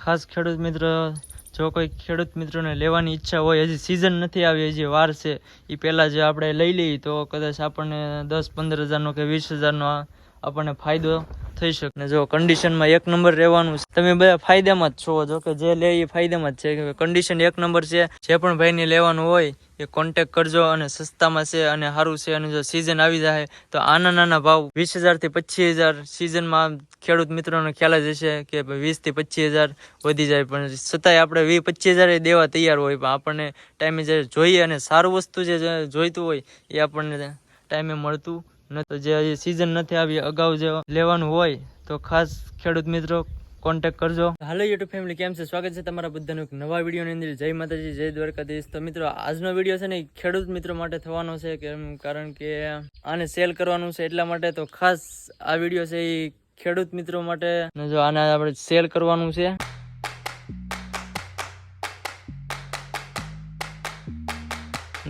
ખાસ ખેડૂત મિત્ર, જો કોઈ ખેડૂત મિત્રોને લેવાની ઈચ્છા હોય, હજી સિઝન નથી આવી, હજી વાર છે એ પહેલાં જે આપણે લઈ લઈએ તો કદાચ આપણને દસ પંદર હજારનો કે વીસ હજારનો આપણને ફાયદો થઈ શકે. ને જો કન્ડિશનમાં એક નંબર રહેવાનું છે, તમે બધા ફાયદામાં જ છો. જો કે જે લે એ ફાયદામાં જ છે. કન્ડિશન એક નંબર છે. જે પણ ભાઈને લેવાનું હોય, એ કોન્ટેક કરજો અને સસ્તામાં છે અને સારું છે. અને જો સિઝન આવી જાય, તો આના નાના ભાવ વીસ હજારથી પચીસ હજાર સિઝનમાં ખેડૂત મિત્રોને ખ્યાલ જ હશે કે વીસથી પચીસ હજાર વધી જાય. પણ છતાંય આપણે વીસ પચીસ હજાર દેવા તૈયાર હોય. પણ આપણને ટાઈમે જે જોઈએ અને સારું વસ્તુ જે જોઈતું હોય, એ આપણને ટાઈમે મળતું તો જે સિઝન નથી આવી, અગાઉ જે લેવાનું હોય, તો ખાસ ખેડૂત મિત્રો કોન્ટેક કરજો. હાલો યુટ્યુબ ફેમિલી કેમ છે? સ્વાગત છે તમારા બધાનું એક નવા વિડીયોની અંદર. જય માતાજી, જય દ્વારકાધીશ. તો મિત્રો, આજનો વીડિયો છે ને ખેડૂત મિત્રો માટે થવાનો છે, કેમ કારણ કે આને સેલ કરવાનું છે એટલા માટે તો ખાસ આ વીડિયો છે એ ખેડૂત મિત્રો માટે. જો આને આપણે સેલ કરવાનું છે.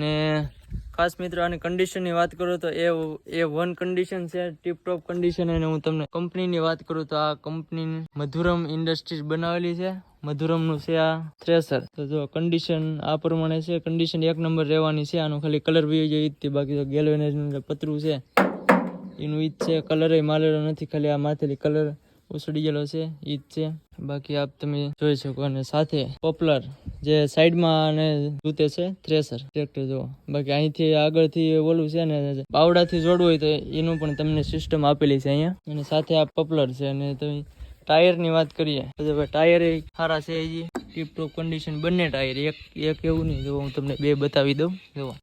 ને ખાસ મિત્રો, આની કન્ડિશનની વાત કરું તો એ એ વન કન્ડિશન છે ટીપટોપ કન્ડિશન અને હું તમને કંપનીની વાત કરું તો આ કંપની મધુરમ ઇન્ડસ્ટ્રીઝ બનાવેલી છે. મધુરમનું છે આ થ્રેસર તો જો કન્ડિશન આ પ્રમાણે છે કન્ડિશન એક નંબર રહેવાની છે. આનું ખાલી કલર બી ઈ જ બાકી તો ગેલવેનેજનું પતરું છે. એનું ઈજ છે કલર મારેલો નથી, ખાલી આ માથેલી કલર ઉસળી ગયેલો છે ઈજ છે. બાકી આપ તમે જોઈ શકો અને સાથે પોપલર જે સાઈડમાં અને જૂતે છે, થ્રેસર ટ્રેક્ટર જો બાકી અહીંથી આગળથી ઓલું છે ને પાવડાથી જોડવું હોય તો એનું પણ તમને સિસ્ટમ આપેલી છે અહીંયા. અને સાથે આ પોપલર છે અને તમે ટાયરની વાત કરીએ, તો ટાયર એ સારા છે હજી. ટીપ ટોપ કન્ડિશન બંને ટાયર, એક એક એવું નહીં, જો હું તમને બે બતાવી દઉં. જુઓ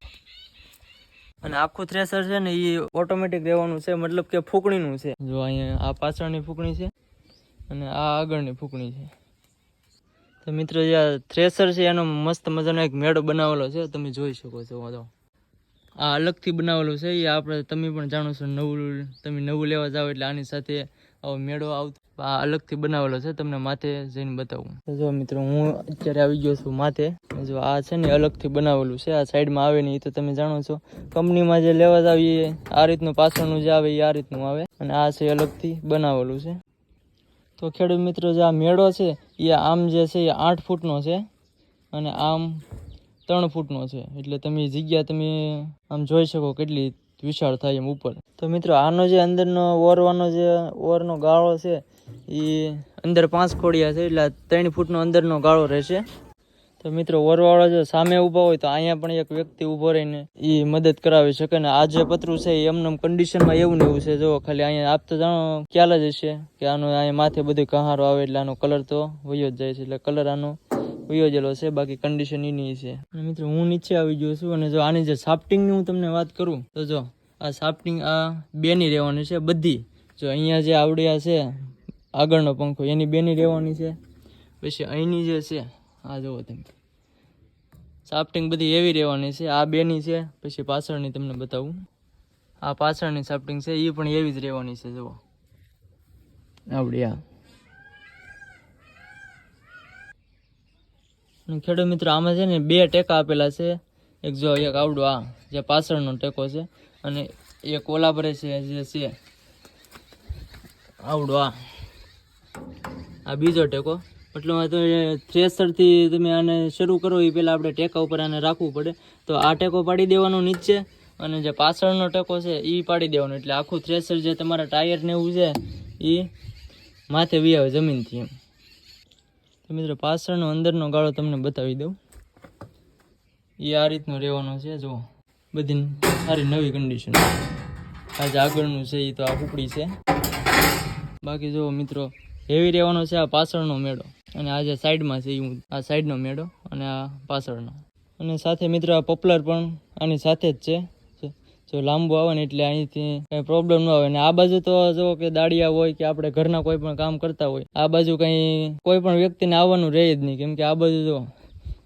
અને આખું થ્રેસર છે ને એ ઓટોમેટિક રહેવાનું છે, મતલબ કે ફૂકણીનું છે. જો અહીંયા આ પાછળની ફૂકણી છે અને આ આગળની ફૂકણી છે. તો મિત્રો, જે આ થ્રેસર છે, એનો મસ્ત મજાનો એક મેળો બનાવેલો છે. તમે જોઈ શકો છો તો. આ અલગથી બનાવેલું છે. એ આપણે, તમે પણ જાણો છો, નવું, તમે નવું લેવા જાઓ એટલે આની સાથે આવો મેળો આવતો. આ અલગથી બનાવેલો છે. તમને માથે જઈને બતાવું. જો મિત્રો, હું અત્યારે આવી ગયો છું માથે. જો આ છે ને, અલગથી બનાવેલું છે. આ સાઈડમાં આવે ને એ તો તમે જાણો છો. કંપનીમાં જે લેવા જાવીએ આ રીતનું પાછળનું જે આવે એ આ રીતનું આવે. અને આ છે અલગથી બનાવેલું છે. તો ખેડૂત મિત્રો, જે આ મેળો છે એ આમ જે છે એ આઠ ફૂટનો છે અને આમ ત્રણ ફૂટનો છે. એટલે તમે જગ્યા તમે આમ જોઈ શકો કેટલી વિશાળ થાય એમ ઉપર. તો મિત્રો આનો જે અંદરનો ઓરવાનો જે ઓરનો ગાળો છે એ અંદર પાંચ ખોડિયા છે, એટલે ત્રણ ફૂટનો અંદરનો ગાળો રહેશે. તો મિત્રો, વરવાળો જો સામે ઊભા હોય તો અહીંયા પણ એક વ્યક્તિ ઊભો રહીને એ મદદ કરાવી શકે ને આ જે પતરું છે એ એમને કન્ડિશનમાં એવું ને એવું છે. જો ખાલી અહીંયા આપ તો જાણો ખ્યાલ જ હશે કે આનો અહીંયા માથે બધું કહારો આવે એટલે આનો કલર તો વયો જ જાય છે. એટલે કલર આનો વયો ગયેલો છે, બાકી કન્ડિશન એની છે. મિત્રો, હું નીચે આવી ગયો છું અને જો આની જે સાફ્ટિંગની હું તમને વાત કરું, તો જો આ સાફ્ટિંગ આ બેની રહેવાની છે બધી. જો અહીંયા જે આવડ્યા છે આગળનો પંખો, એની બેની રહેવાની છે. પછી અહીંની જે છે આ જુઓ તમે. સાફ્ટિંગ બધી એવી રહેવાની છે. આ બેની છે, પછી પાછળની તમને બતાવું. આ પાછળની સાફ્ટિંગ છે એ પણ એવી જ રહેવાની છે, જુઓ. આવડી આ ખેડૂત મિત્રો, આમાં છે ને બે ટેકા આપેલા છે. એક જો એક આવડો આ જે પાછળનો ટેકો છે અને એક ઓલા ભરે છે, જે છે. આવડો આ આ બીજો ટેકો. મતલબ તો થ્રેસરથી તમે આને શરૂ કરો એ પહેલાં આપણે ટેકા ઉપર આને રાખવું પડે. તો આ ટેકો પાડી દેવાનો નીચે અને જે પાછળનો ટેકો છે એ પાડી દેવાનો. એટલે આખું થ્રેસર જે તમારા ટાયર ને એવું છે એ માથે વી આવે જમીનથી એમ. તો મિત્રો, પાછળનો અંદરનો ગાળો તમને બતાવી દઉં. એ આ રીતનો રહેવાનો છે, જો. બધી સારી નવી કન્ડિશન આજે આગળનું છે એ તો આ ઉપડી છે. બાકી જો મિત્રો હેવી રહેવાનો છે આ પાછળનો મેળો. અને આ જે સાઈડમાં છે એ આ સાઈડનો મેળો અને આ પાછળનો. અને સાથે મિત્રો આ પોપ્યુલર પણ આની સાથે જ છે. જો- લાંબુ આવે ને એટલે અહીંથી કંઈ પ્રોબ્લેમ ન આવે. અને આ બાજુ તો જો કે દાડિયા હોય કે આપણે ઘરના કોઈ પણ કામ કરતા હોય, આ બાજુ કંઈ કોઈ પણ વ્યક્તિને આવવાનું રહે જ નહીં. કેમ કે આ બાજુ જો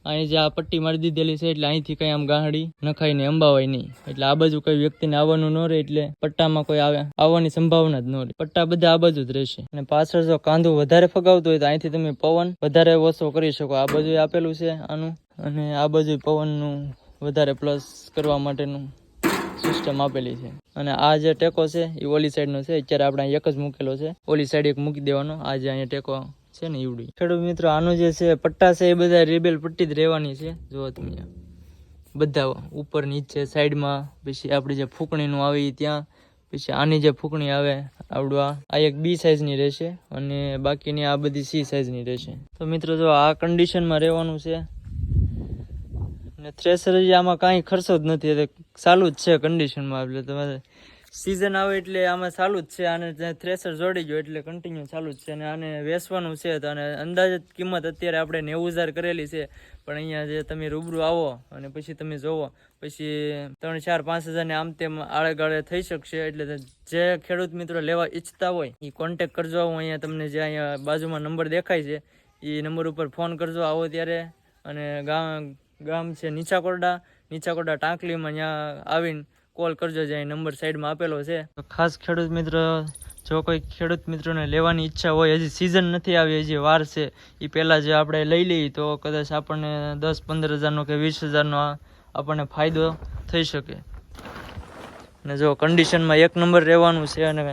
અહીં જે આ પટ્ટી મારી દીધેલી છે એટલે અહીંથી કઈ આમ ગાંહડી નખાઈને અંબાવાય નહીં. એટલે આ બાજુ કોઈ વ્યક્તિને આવવાનું ન રહે એટલે પટ્ટામાં કોઈ આવે, આવવાની સંભાવના જ ન રહે. પટ્ટા બધા આ બાજુ જ રહેશે. અને પાછળ જો કાંદો વધારે ફગાવતો હોય તો અહીંથી તમે પવન વધારે ઓછો કરી શકો. આ બાજુ આપેલું છે આનું. અને આ બાજુ પવનનું વધારે પ્લસ કરવા માટેનું સિસ્ટમ આપેલી છે. અને આ જે ટેકો છે એ ઓલી સાઈડનો છે. અત્યારે આપણે એક જ મૂકેલો છે. ઓલી સાઈડ એક મૂકી દેવાનો. આ જે અહીંયા ટેકો છે ને એવડી ખેડૂત મિત્રો, આનું જે છે, પટ્ટા છે, એ બધા રેબેલ પટ્ટી જ રહેવાની છે. જો તમે. બધા ઉપર નીચે સાઈડમાં. પછી આપણી જે ફૂંકણીનું આવે ત્યાં. પછી આની જે ફૂંકણી આવે, આવડું આ. એક બી સાઈઝની રહેશે અને બાકીની આ બધી સી સાઈઝની રહેશે. તો મિત્રો, જો આ કન્ડિશનમાં રહેવાનું છે. ને થ્રેસર જે આમાં કાંઈ ખર્ચો જ નથી, એટલે ચાલુ જ છે કન્ડિશનમાં એટલે તમારે સિઝન આવે એટલે આમાં ચાલુ જ છે. આને થ્રેસર જોડી ગયો એટલે કન્ટિન્યુ ચાલુ જ છે. અને આને વેચવાનું છે તો અને અંદાજિત કિંમત અત્યારે આપણે નેવું હજાર કરેલી છે. પણ અહીંયા જે તમે રૂબરૂ આવો અને પછી તમે જોવો, પછી ત્રણ, ચાર, પાંચ હજારને આમ તેમ આળે ગાળે થઈ શકશે. એટલે જે ખેડૂત મિત્રો લેવા ઈચ્છતા હોય એ કોન્ટેક કરજો. હું અહીંયા તમને જે અહીંયા બાજુમાં નંબર દેખાય છે એ નંબર ઉપર ફોન કરજો આવો ત્યારે. અને ગામ ગામ છે નીચા કોરડા નીચા કોરડા ટાંકલીમાં ત્યાં આવીને કોલ કરજો જે નંબર સાઈડમાં આપેલો છે. ખાસ ખેડૂત મિત્ર, જો કોઈ ખેડૂત મિત્રોને લેવાની ઈચ્છા હોય, હજી સિઝન નથી આવી, હજી વાર છે એ પહેલાં જે આપણે લઈ લઈએ, તો કદાચ આપણને દસ પંદર હજારનો કે વીસ હજારનો આપણને ફાયદો થઈ શકે. ને જો કન્ડિશનમાં એક નંબર રહેવાનું છે અને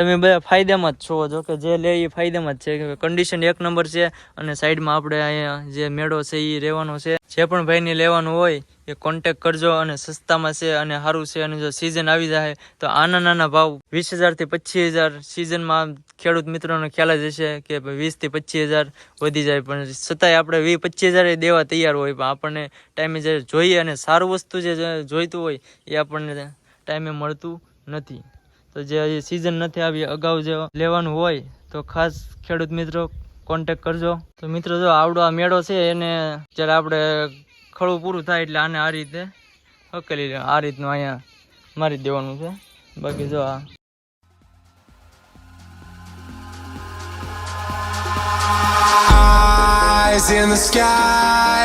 તમે બધા ફાયદામાં જ છો જો કે જે લે એ ફાયદામાં જ છે. કન્ડિશન એક નંબર છે અને સાઈડમાં આપણે અહીંયા જે મેળો છે એ રહેવાનો છે. જે પણ ભાઈને લેવાનું હોય એ કોન્ટેક કરજો અને સસ્તામાં છે અને સારું છે અને જો સિઝન આવી જાય તો આના નાના ભાવ વીસ હજારથી પચીસ હજાર સિઝનમાં ખેડૂત મિત્રોને ખ્યાલ જ હશે કે વીસથી પચીસ હજાર વધી જાય. પણ છતાંય આપણે વીસ પચીસ હજાર દેવા તૈયાર હોય. પણ આપણને ટાઈમે જે જોઈએ અને સારું વસ્તુ જે જોઈતું હોય એ આપણને ટાઈમે મળતું નથી. તો જે હજી સિઝન નથી આવી અગાઉ જે લેવાનું હોય તો ખાસ ખેડૂત મિત્રો કોન્ટેક કરજો. તો મિત્રો જો આવડો આ મેળો છે એને જ્યારે આપણે ખળું પૂરું થાય એટલે આને આ રીતે હકેલી આ રીતનું અહીંયા મારી દેવાનું છે. બાકી જો આ. Eyes in the sky,